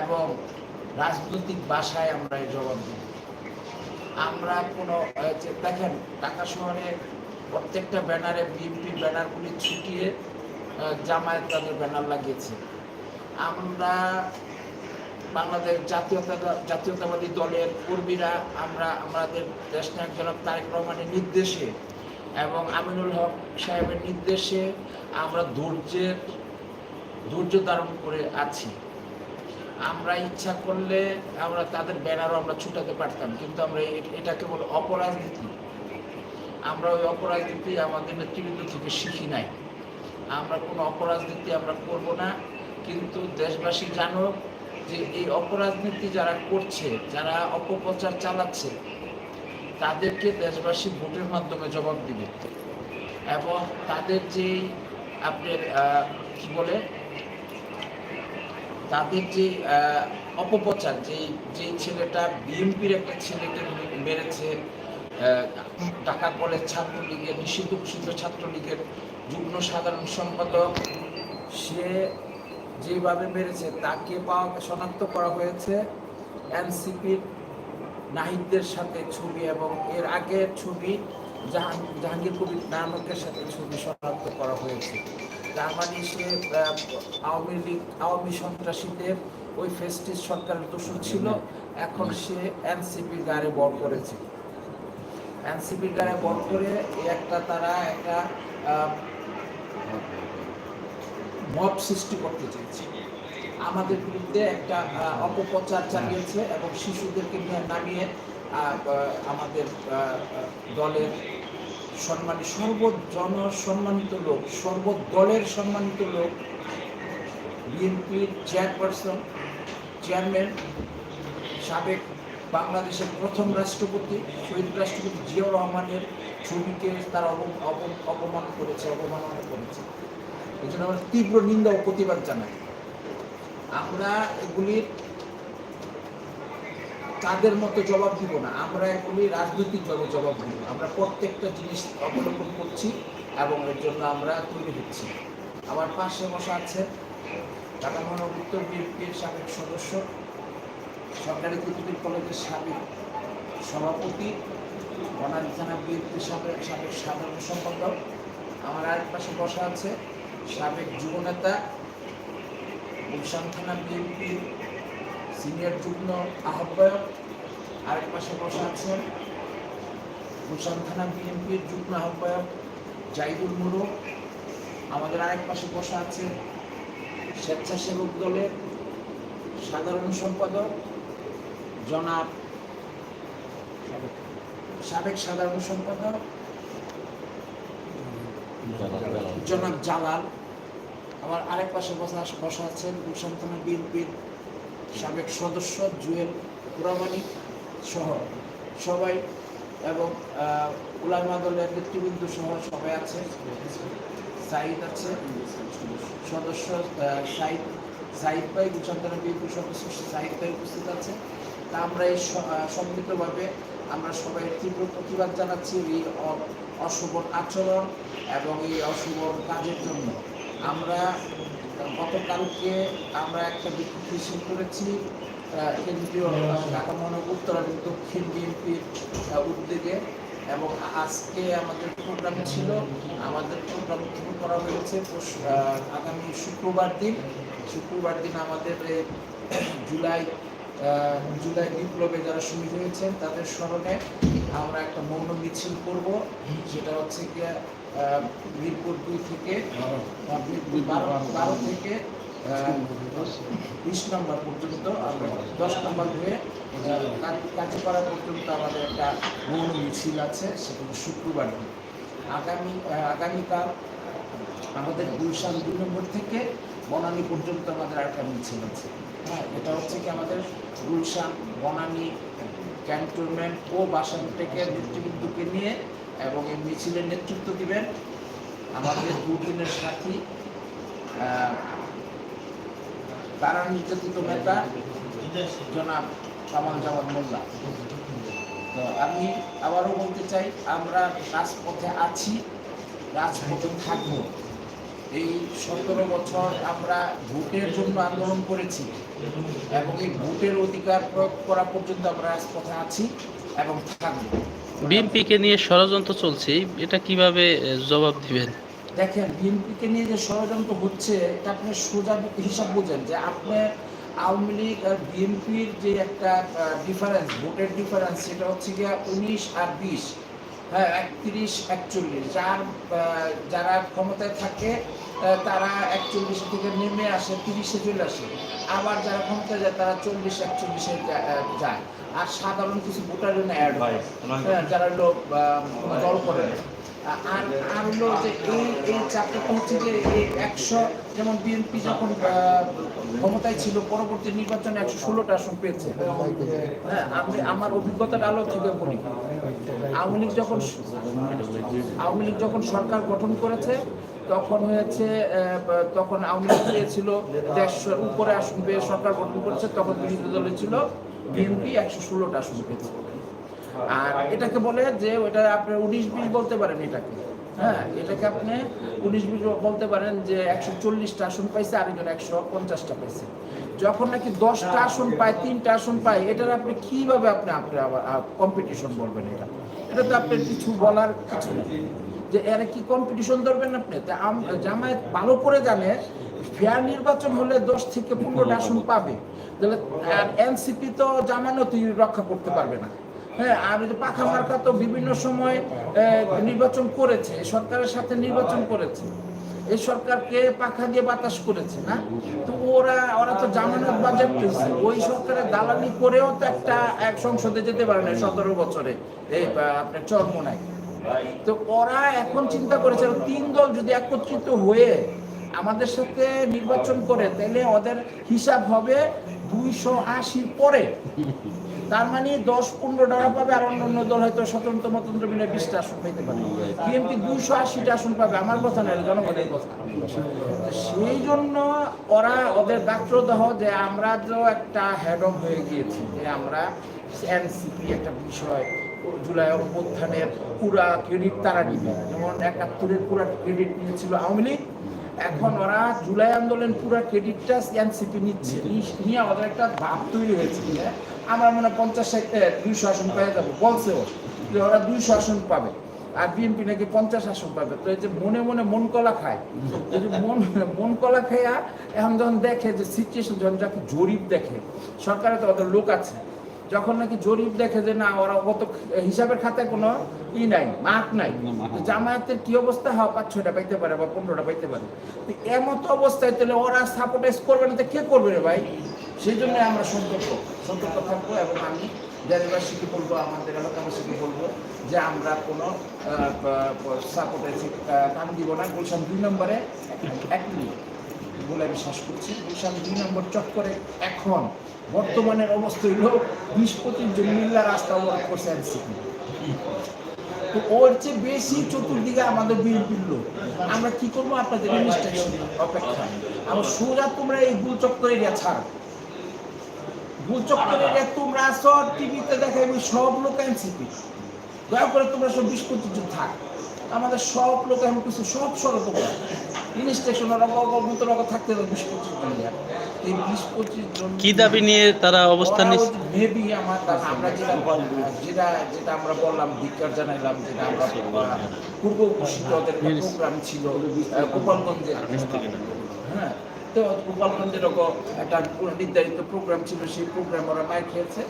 এবং রাজনৈতিক ভাষায় আমরা এই জবাব দিই। আমরা কোনো দেখেন, ঢাকা শহরে প্রত্যেকটা ব্যানারে বিএনপি ব্যানারগুলি ছুটিয়ে জামায়াত তাদের ব্যানার লাগিয়েছে। আমরা বাংলাদেশ জাতীয়তা, জাতীয়তাবাদী দলের কর্মীরা, আমরা আমাদের দেশ নায়ক তারেক রহমানের নির্দেশে এবং আমিনুল হক সাহেবের নির্দেশে আমরা ধৈর্যের, ধৈর্য ধারণ করে আছি। আমরা ইচ্ছা করলে আমরা তাদের ব্যানারও আমরা ছুটাতে পারতাম কিন্তু আমরা এ- এটা কেবল অপরাজনীতি। আমরা ওই অপরাজনীতি আমাদের নেতৃবৃন্দ থেকে শিখি নাই। আমরা কোনো অপরাজনীতি আমরা করব না কিন্তু দেশবাসী জানো যে এই অপরাজনীতি যারা করছে যারা অপপ্রচার চালাচ্ছে তাদেরকে দেশবাসী ভোটের মাধ্যমে জবাব দিবে। এবং তাদের যে আপনার আহ, কি বলে তাদের যে অপপ্রচার, যে যে ছেলেটা বিএনপির একটা ছেলেকে মেরেছে ঢাকা কলেজ ছাত্রলীগের, নিষিদ্ধ ঘোষিত ছাত্রলীগের যুগ্ম সাধারণ সম্পাদক, সে যেভাবে মেরেছে তাকে পাওয়া, শনাক্ত করা হয়েছে এনসিপির নাহিদদের সাথে ছবি এবং এর আগের ছবি জাহাঙ্গীর কবির নানকের সাথে ছবি শনাক্ত করা হয়েছে। মানে আওয়ামী লীগ, আওয়ামী সন্ত্রাসীদের ওই ফেস্টিস সরকারের দোষর ছিল। এখন সে এনসিপির করেছে। এনসিপির করে একটা তারা একটা সৃষ্টি করতে চেয়েছে আমাদের বিরুদ্ধে একটা অপপ্রচার চালিয়েছে এবং শিশুদেরকে নিয়ে নামিয়ে আমাদের দলের সম্মানিত সর্বজন সম্মানিত লোক, সর্বদলের সম্মানিত লোক বিএনপির চেয়ারপারসন চেয়ারম্যান সাবেক বাংলাদেশের প্রথম রাষ্ট্রপতি, শহীদ রাষ্ট্রপতি জিয়াউর রহমানের ছবিকে তারা অপমান করেছে, অবমাননা করেছে। এই জন্য আমরা তীব্র নিন্দা ও প্রতিবাদ জানাই। আমরা এগুলির তাদের মতো জবাব দিব না। আমরা এগুলি রাজনৈতিকভাবে জবাব দিব। আমরা প্রত্যেকটা জিনিস অবলম্বন করছি এবং এর জন্য আমরা তৈরি হচ্ছি। আমার পাশে বসা আছে ঢাকা মহানগর উত্তর বিএনপির সাবেক সদস্য, সরকারি কুতুবুল কলেজের সাবেক সভাপতি, বনানী থানা বিএনপির সাবেক সাবেক সাধারণ সম্পাদক। আমার আরেক পাশে বসা আছে সাবেক যুবনেতা, গুলশান থানা বিএনপির সিনিয়র যুগ্ম আহ্বায়ক, আরেক পাশে বসা আছেন গুলশান থানা বিএনপির যুগ্ম আহ্বায়ক জাইদুল মুরু আমাদের আরেক পাশে বসা আছেন স্বেচ্ছাসেবক দলের সাধারণ সম্পাদক জনাব সাবেক সাধারণ সম্পাদক জনাব জালাল। আমার আরেক পাশে বসা বসা আছেন গুলশান থানা বিএনপির সাবেক সদস্য জুয়েল পুরামানিক সহ সবাই এবং উলামা দলের নেতৃবৃন্দ সহ সবাই আছে। সাইদ আছে। সদস্য সাইদ সাইদ ভাই গুলশান থানা বিএনপির সদস্য সাইদ ভাই উপস্থিত আছে। তা আমরা এই সম্মিলিতভাবে আমরা সবাই তীব্র প্রতিবাদ জানাচ্ছি এই অশুভ আচরণ এবং এই অশুভ কাজের জন্য। আমরা গতকালকে আমরা একটা বিক্ষোভ মিছিল করেছি। কেন্দ্রীয় ঢাকা মহানগর উত্তর এবং দক্ষিণ বিএনপির উদ্যোগে এবং আজকে আমাদের প্রোগ্রাম ছিল আমাদের প্রোগ্রাম করা হয়েছে আগামী শুক্রবার দিন। শুক্রবার দিন আমাদের জুলাই জুলাই বিপ্লবে যারা শহীদ হয়েছেন তাদের স্মরণে আমরা একটা মৌন মিছিল করব। সেটা হচ্ছে গিয়ে মিরপুর দুই থেকে বারো থেকে বিশ নম্বর পর্যন্ত দশ নম্বর হয়ে কাজীপাড়া পর্যন্ত আমাদের একটা মৌন মিছিল আছে, সেটা শুক্রবার আগামী আগামীকাল আমাদের গুলশান দুই নম্বর থেকে বনানী পর্যন্ত আমাদের একটা মিছিল আছে। হ্যাঁ এটা হচ্ছে কি আমাদের গুলশান বনানী ক্যান্টনমেন্ট ও বাসান থেকে নেতৃবৃন্দকে নিয়ে এবং এই মিছিলের নেতৃত্ব দিবেন আমাদের দুদিনের সাথী তারা নির্যাতিত নেতা জনাব কামাল জামাত মোল্লা। তো আমি আবারও বলতে চাই, আমরা রাজপথে আছি, রাজপথে থাকব। এই সতেরো বছর আমরা ভোটের জন্য আন্দোলন করেছি এবং এই ভোটের অধিকার প্রয়োগ করা পর্যন্ত আমরা রাজপথে আছি এবং থাকব। বিএনপিকে নিয়ে ষড়যন্ত্র চলছে, এটা কীভাবে জবাব দিবেন? দেখেন, বিএনপিকে নিয়ে যে ষড়যন্ত্র হচ্ছে, এটা আপনি সোজা হিসাব বুঝেন যে আপনি আওয়ামী লীগ আর বিএনপির যে একটা ডিফারেন্স ভোটের ডিফারেন্স সেটা হচ্ছে গিয়ে উনিশ আর বিশ। হ্যাঁ একত্রিশ একচল্লিশ। যার যারা ক্ষমতায় থাকে তারা একচল্লিশ থেকে নেমে আসে তিরিশে চলে আসে। আবার যারা ক্ষমতায় যায় তারা চল্লিশ একচল্লিশে যায়। আর সাধারণ কিছু ভোটার জন্য অ্যাড হয়। হ্যাঁ, যারা লোক দল করে। আর আর হলো যে এই এই চাপটা হচ্ছে যে একশো, যেমন বিএনপি যখন ক্ষমতায় ছিল, পরবর্তী নির্বাচনে একশো ষোলোটা আসন পেয়েছে। হ্যাঁ আমি আমার অভিজ্ঞতার আলো থেকে বলি। আওয়ামী লীগ যখন, আওয়ামী লীগ যখন সরকার গঠন করেছে, তখন হয়েছে তখন আওয়ামী লীগ পেয়েছিল দেড়শোর উপরে আসন পেয়ে সরকার গঠন করেছে, তখন বিরোধী দলে ছিল, বিএনপি একশো ষোলোটা আসন পেয়েছে। আর এটাকে বলে যে ওটা আপনি উনিশ বিশ বলতে পারেন এটাকে। হ্যাঁ এটাকে আপনি উনিশ বিশ বলতে পারেন যে একশো চল্লিশটা আসন পাইছে আরেকজন একশো পঞ্চাশটা পাইছে। যখন নাকি দশটা আসন পায় তিনটা আসন পায় এটার আপনি কীভাবে আপনি আপনি আবার কম্পিটিশন বলবেন এটা? এটা তো আপনার কিছু বলার কিছু যে এরা কি কম্পিটিশন ধরবেন আপনি? জামায়াত ভালো করে জানে ফেয়ার নির্বাচন হলে দশ থেকে পনেরোটা আসন পাবে। তাহলে এনসিপি তো জামানতই রক্ষা করতে পারবে না। হ্যাঁ আর পাখা মার্কা তো বিভিন্ন সময় নির্বাচন করেছে। সরকারের সাথে নির্বাচন করেছে। এই সরকারকে পাখা দিয়ে বাতাস করেছে, না? তো ওরা ওরা তো জামানত বাজেট ওই সরকারের দালালি করেও তো একটা, এক সংসদে যেতে পারে না সতেরো বছরে। এই আপনার চরমোনায়। তো ওরা এখন চিন্তা করেছে তিন দল যদি একত্রিত হয়ে আমাদের সাথে নির্বাচন করে, তাহলে ওদের হিসাব হবে দুইশো আশির পরে। তার মানে দশ পনেরো টাকা পাবে আর অন্য অন্য দল হয়তো স্বতন্ত্র মতন্ত্র মিলে বিশটা আসন পেতে পারে। বিএনপি দুইশো আশিটা আসন পাবে, আমার কথা নয়, জনগণের কথা। সেই জন্য ওরা ওদের গাত্রদাহ যে আমরা তো একটা অফ হয়ে গিয়েছি, যে আমরা এনসিপি একটা বিষয়, জুলাই অভ্যুত্থানের পুরা ক্রেডিট তারা নিবে। যেমন একাত্তরের পুরা ক্রেডিট নিয়েছিল আওয়ামী লীগ, এখন ওরা জুলাই আন্দোলন পুরা ক্রেডিটটা এনসিপি নিচ্ছে। নিয়ে ওদের একটা ভাব তৈরি হয়েছে আমরা মনে হয় পঞ্চাশ দুইশো আসন পেয়ে যাব। বলছেও যে ওরা দুইশো আসন পাবে। আর বিএনপি নাকি পঞ্চাশ আসন পাবে। তো এই যে মনে মনে মন কলা খায়। এই যে মন মন কলা খাইয়া এখন যখন দেখে যে সিচুয়েশন যখন যাকে জরিপ দেখে, সরকারে তো ওদের লোক আছে। যখন নাকি জরিপ দেখে যে না, ওরা কত হিসাবের খাতায় কোনো ই নাই, মার্ক নাই। জামায়াতের কি অবস্থা? হয়, পাঁচ ছয়টা পাইতে পারে বা পনেরোটা পাইতে পারে। এমত অবস্থায় তাহলে ওরা সাপোর্টাইজ করবে না তো কে করবে রে ভাই? সেই জন্য আমরা সতর্ক। সতর্ক থাকব এবং আমি দেশবাসীকে বলব, আমাদের এলাকাবাসীকে বলব যে আমরা কোনো সাপোর্টাইজ কাম দিব না। গুলশান দুই নম্বরে, এক বলে আমি শ্বাস করছি। গুলশান দুই নম্বর চক্করে এখন বর্তমানের অবস্থা হইল বিশ পঁচিশ জন মিল্লা রাস্তা অবরোধ করছে এনসিপি। তো ওর চেয়ে বেশি চতুর্দিকে আমাদের বিএনপির লোক। আমরা কি করব? আপনাদের অপেক্ষা। আমার সোজা তোমরা এই গুল চক্কর এরিয়া ছাড়। গুল চক্কর তোমরা আসো টিভিতে দেখাইবে সব লোক এনসিপি দয়া করে তোমরা সব বিশ পঁচিশ জন থাক। আমাদের সব লোক এখন কিছু সব সড়ক জিনিস স্টেশন ওরা মতো রকম থাকতে হবে বিশ পঁচিশ জন এই বিশ পঁচিশ জন কি দাবি নিয়ে তারা অবস্থান মেবি আমার আমরা যেটা যেটা যেটা আমরা বললাম ধিক্কার জানাইলাম যেটা আমরা পূর্ব ঘোষিত প্রোগ্রাম ছিল গোপালগঞ্জে। হ্যাঁ। তো গোপালগঞ্জের একটা নির্ধারিত প্রোগ্রাম ছিল সেই প্রোগ্রাম ওরা মাইক খেয়েছে।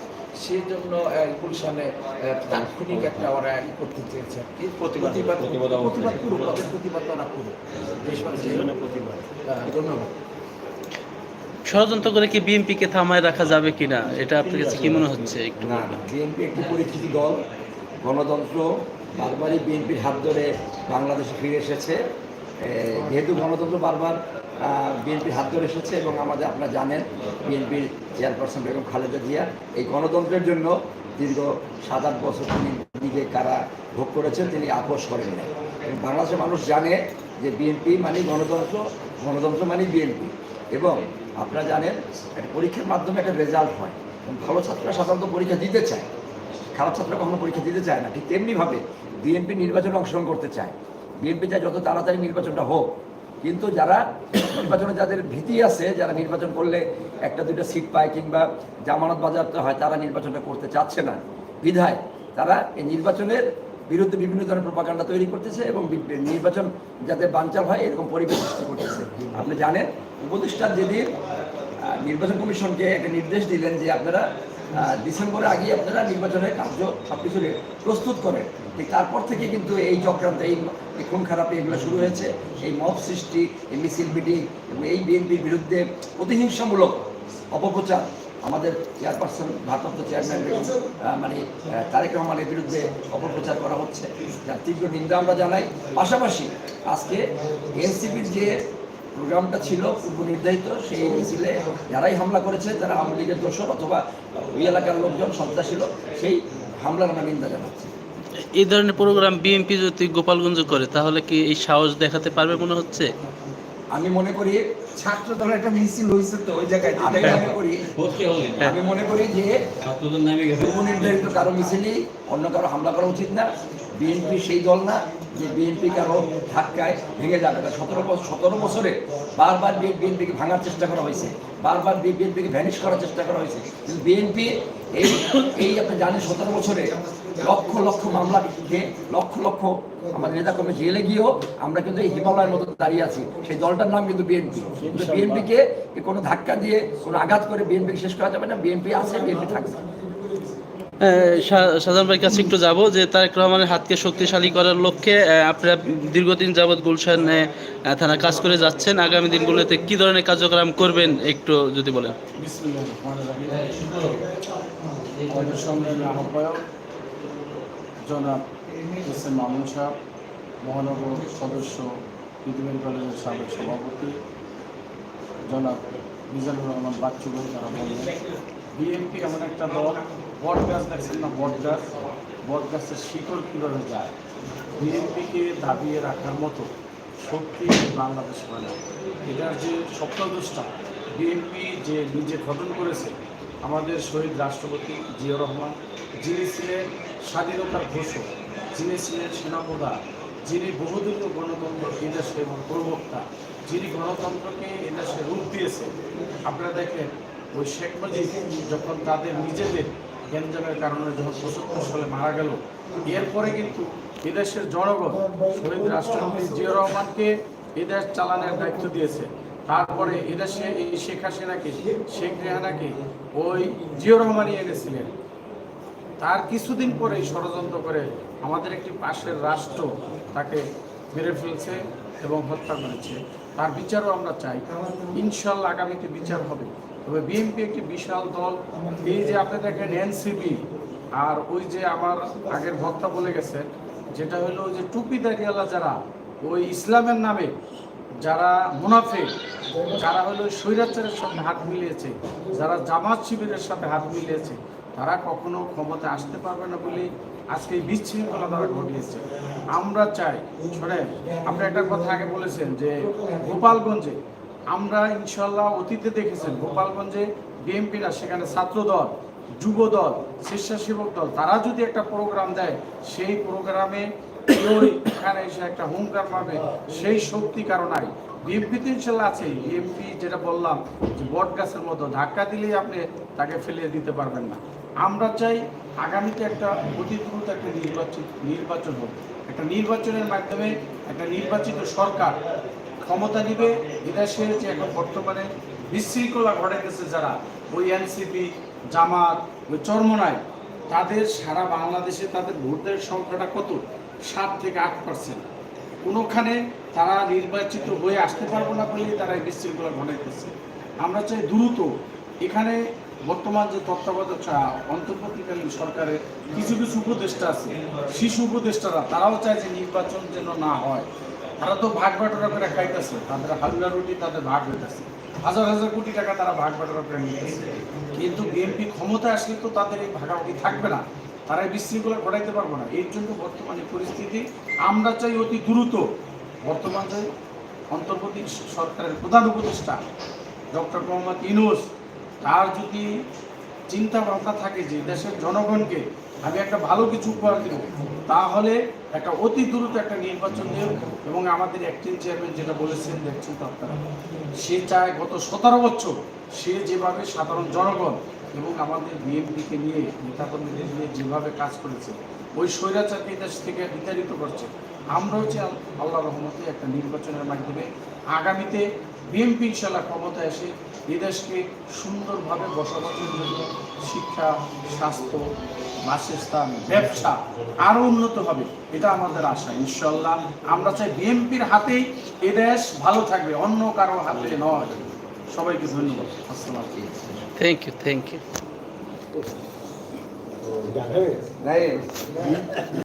সেই জন্য গুলশানে তাৎক্ষণিক একটা ওরা ই করতে চেয়েছে কি। প্রতিবাদ প্রতিবাদ প্রতিবাদ ওরা করুক। দেশবাসী ধন্যবাদ। ষড়যন্ত্র করে কি বিএনপিকে থামায় রাখা যাবে কিনা এটা আপনার কাছে কি মনে হচ্ছে একটু না বিএনপি একটি পরিচিত দল গণতন্ত্র বারবারই বিএনপির হাত ধরে বাংলাদেশে ফিরে এসেছে। যেহেতু গণতন্ত্র বারবার বিএনপির হাত ধরে এসেছে এবং আমাদের আপনারা জানেন, বিএনপির চেয়ারপারসন বেগম খালেদা জিয়া এই গণতন্ত্রের জন্য দীর্ঘ সাত আট বছর তিনি নিজে কারা ভোগ করেছেন, তিনি আপোষ করেন নাই। এবং বাংলাদেশের মানুষ জানে যে বিএনপি মানে গণতন্ত্র গণতন্ত্র মানে বিএনপি। এবং আপনারা জানেন, একটা পরীক্ষার মাধ্যমে একটা রেজাল্ট হয়। এবং ভালো ছাত্ররা সাধারণত পরীক্ষা দিতে চায়। খারাপ ছাত্ররা কখনো পরীক্ষা দিতে চায় না। ঠিক তেমনিভাবে বিএনপি নির্বাচনে অংশগ্রহণ করতে চায়। বিএনপি যত তাড়াতাড়ি নির্বাচনটা হোক। কিন্তু যারা নির্বাচনে যাদের ভীতি আছে, যারা নির্বাচন করলে একটা, দুইটা সিট পায় কিংবা জামানত বাজারতে হয়, তারা নির্বাচনটা করতে চাচ্ছে না। বিধায় তারা এই নির্বাচনের বিরুদ্ধে বিভিন্ন ধরনের প্রপাগান্ডা তৈরি করতেছে এবং নির্বাচন যাতে বানচাল হয়, এরকম পরিবেশ সৃষ্টি করতেছে। আপনি জানেন, উপদেষ্টা যেদিন নির্বাচন কমিশনকে একটা নির্দেশ দিলেন যে আপনারা ডিসেম্বরের আগে আপনারা নির্বাচনের কার্য সব কিছু প্রস্তুত করেন। ঠিক তারপর থেকে কিন্তু এই চক্রান্ত, এই এই খুন খারাপ এগুলো শুরু হয়েছে, এই মব সৃষ্টি, এই মিছিল মিটিং এবং এই বিএনপির বিরুদ্ধে প্রতিহিংসামূলক অপপ্রচার আমাদের চেয়ারপারসন, ভারপ্রাপ্ত চেয়ারম্যান মানে তারেক রহমানের বিরুদ্ধে অপপ্রচার করা হচ্ছে। যার তীব্র নিন্দা আমরা জানাই। পাশাপাশি আজকে এনসিপির যে প্রোগ্রামটা ছিল, পূর্ব নির্ধারিত, সেই মিছিলে যারাই হামলা করেছে তারা আওয়ামী লীগের দোষর অথবা ওই এলাকার লোকজন ছিল সেই হামলার আমরা নিন্দা জানাচ্ছি। এই ধরনের প্রোগ্রাম বিএনপি যদি গোপালগঞ্জ করে, তাহলে কি এই সাহস দেখাতে পারবে মনে হচ্ছে? আমি মনে করি ছাত্র দলের একটা মিছিল হয়েছে তো, ওই জায়গায় আমি মনে করি, আমি মনে করি যে নির্ধারিত কারও মিছিলই অন্য কারও হামলা করা উচিত না বিএনপি সেই দল না যে বিএনপি কারও ধাক্কায় ভেঙে যাবে না। সতেরো সতেরো বছরে বারবার বিএনপিকে ভাঙার চেষ্টা করা হয়েছে, বারবার বিএনপিকে ভ্যানিশ করার চেষ্টা করা হয়েছে। কিন্তু বিএনপি এই এই আপনি জানেন সতেরো বছরে লক্ষ লক্ষ মামলা দিয়ে লক্ষ লক্ষ আমাদের নেতা কর্মী জেলে গিয়েও আমরা কিন্তু এই হিমালয়ের মতো দাঁড়িয়ে আছি। সেই দলটার নাম কিন্তু বিএনপি। কিন্তু বিএনপিকে কোনো ধাক্কা দিয়ে কোনো আঘাত করে বিএনপিকে শেষ করা যাবে না বিএনপি আছে বিএনপি থাকবে। সাজান ভাইয়ের কাছে একটু যাব যে তারেক রহমানের হাতকে শক্তিশালী করার লক্ষ্যে আপনারা দীর্ঘদিন যাবৎ গুলশান থানা কাজ করে যাচ্ছেন। আগামী দিনগুলোতে কি ধরনের কার্যক্রম করবেন একটু যদি বলেন বিসমিল্লাহির রহমানির রহিম। আমাদের সম্মেলনের আহ্বায়ক জনাব এস মামুন সাহ মহানগর সদস্য বিদ্যুৎ কলেজের সাবেক সভাপতি। জনাব মিজানুর রহমান বাচ্চু তারা বললেন বিএনপি এমন একটা দল, বট গাছ দেখছেন না, বট গাছ? বট গাছের শিকড় কীভাবে যায়? বিএনপিকে দাবিয়ে রাখার মতো শক্তি বাংলাদেশ হয় না এটার যে স্বপ্নদোষটা বিএনপি যে নিজে গঠন করেছে, আমাদের শহীদ রাষ্ট্রপতি জিয়া রহমান, যিনি ছিলেন স্বাধীনতার ঘোষক, যিনি ছিলেন সেনাপ্রধান, যিনি বহুদলীয় গণতন্ত্র এদেশের প্রবক্তা, যিনি গণতন্ত্রকে এদেশে রূপ দিয়েছে আপনারা দেখেন, ওই শেখ মুজিব যখন তাদের নিজেদের গ্যাঞ্জামের কারণে যখন পঁচাত্তর সালে মারা গেল, এরপরে কিন্তু এদেশের জনগণ, শহীদ রাষ্ট্রপতি জিয়া রহমানকে এদেশ চালানোর দায়িত্ব দিয়েছে। তারপরে এদেশে এই শেখ হাসিনাকে, শেখ রেহানাকে ওই জিয়া রহমানই এনেছিলেন। তার কিছুদিন পরে ষড়যন্ত্র করে আমাদের একটি পাশের রাষ্ট্র তাকে মেরে ফেলছে এবং হত্যা করেছে। তার বিচারও আমরা চাই। ইনশাল্লাহ আগামীতে বিচার হবে। তবে বিএনপি একটি বিশাল দল। এই যে আপনি দেখেন এনসিপি আর ওই যে আমার আগের বক্তা বলে গেছে, যেটা হলো ওই যে টুপিদারিওয়ালা যারা, ওই ইসলামের নামে যারা মুনাফে যারা হলো স্বৈরাচারের সাথে হাত মিলিয়েছে, যারা জামাত শিবিরের সাথে হাত মিলিয়েছে তারা কখনো ক্ষমতা আসতে পারবে না বলে আজকে বিশৃঙ্খলা তারা ঘটিয়েছে। আমরা চাই, শোনেন, আপনি একটা কথা আগে বলেছেন যে গোপালগঞ্জে, আমরা ইনশাল্লাহ অতীতে দেখেছেন গোপালগঞ্জে বিএনপিরা, সেখানে ছাত্র দল যুব দল স্বেচ্ছাসেবক দল, তারা যদি একটা প্রোগ্রাম দেয়, সেই প্রোগ্রামে এখানে এসে একটা হুঙ্কার মারবে, সেই শক্তি কারও নাই। বিএনপি তো ইনশাল্লাহ আছে, বিএনপি যেটা বললাম যে বট গাছের মতো, ধাক্কা দিলেই আপনি তাকে ফেলে দিতে পারবেন না। আমরা চাই আগামীতে একটা অতি দ্রুত একটা নির্বাচিত নির্বাচন হোক। একটা নির্বাচনের মাধ্যমে একটা নির্বাচিত সরকার ক্ষমতা নিবে। এদেশে যে এখন বর্তমানে বিশৃঙ্খলা ঘটে গেছে যারা, ওই এনসিপি, জামাত, ওই চর্মনায়, তাদের সারা বাংলাদেশে তাদের ভোটের সংখ্যাটা কত? সাত থেকে আট পার্সেন্ট। কোনোখানে তারা নির্বাচিত হয়ে আসতে পারব না বলেই তারা বিশৃঙ্খলা ঘটাইতেছে। আমরা চাই দ্রুত এখানে বর্তমান যে তত্ত্বাবধায়ক অন্তর্বর্তীকালীন সরকারের কিছু কিছু উপদেষ্টা আছে, শিশু উপদেষ্টারা, তারাও চায় যে নির্বাচন যেন না হয়। তারা তো ভাগ বাটোরা করে খাইতেছে, তাদের হালুয়া রুটি তাদের ভাগ হইতেছে। হাজার হাজার কোটি টাকা তারা ভাগ বাটোরা করে নিতেছে। কিন্তু বিএনপি ক্ষমতা আসলে তো তাদের এই ভাগাভাগি থাকবে না। তারা এই বিশৃঙ্খলা ঘটাইতে পারব না। এর জন্য বর্তমানে পরিস্থিতি, আমরা চাই অতি দ্রুত, বর্তমান যে অন্তর্বর্তী সরকারের প্রধান উপদেষ্টা, ডক্টর মোহাম্মদ ইনুস তার যদি চিন্তা ভাবনা থাকে যে দেশের জনগণকে আমি একটা ভালো কিছু উপহার দেব, তাহলে একটা অতি দ্রুত একটা নির্বাচন দেব এবং আমাদের অ্যাক্টিং চেয়ারম্যান যেটা বলেছেন, দেখছেন আপনারা, সে চায় গত সতেরো বছর সে যেভাবে সাধারণ জনগণ এবং আমাদের বিএনপিকে নিয়ে, নেতাকর্মীদের নিয়ে যেভাবে কাজ করেছে, ওই স্বৈরাচারকে দেশ থেকে বিতাড়িত করছে, আমরা হচ্ছে আল্লাহ রহমতে একটা নির্বাচনের মাধ্যমে আগামীতে বিএনপি ইনশাল্লাহ ক্ষমতায় এসে এই দেশকে সুন্দরভাবে বসবাসের জন্য শিক্ষা স্বাস্থ্য বাসস্থান ব্যবসা আরও উন্নত হবে এটা আমাদের আশা ইনশাল্লাহ আমরা চাই বিএনপির হাতেই এদেশ ভালো থাকবে অন্য কারও হাতে নয়। সবাইকে ধন্যবাদ। আসসালাম থ্যাংক ইউ থ্যাংক ইউ नहीं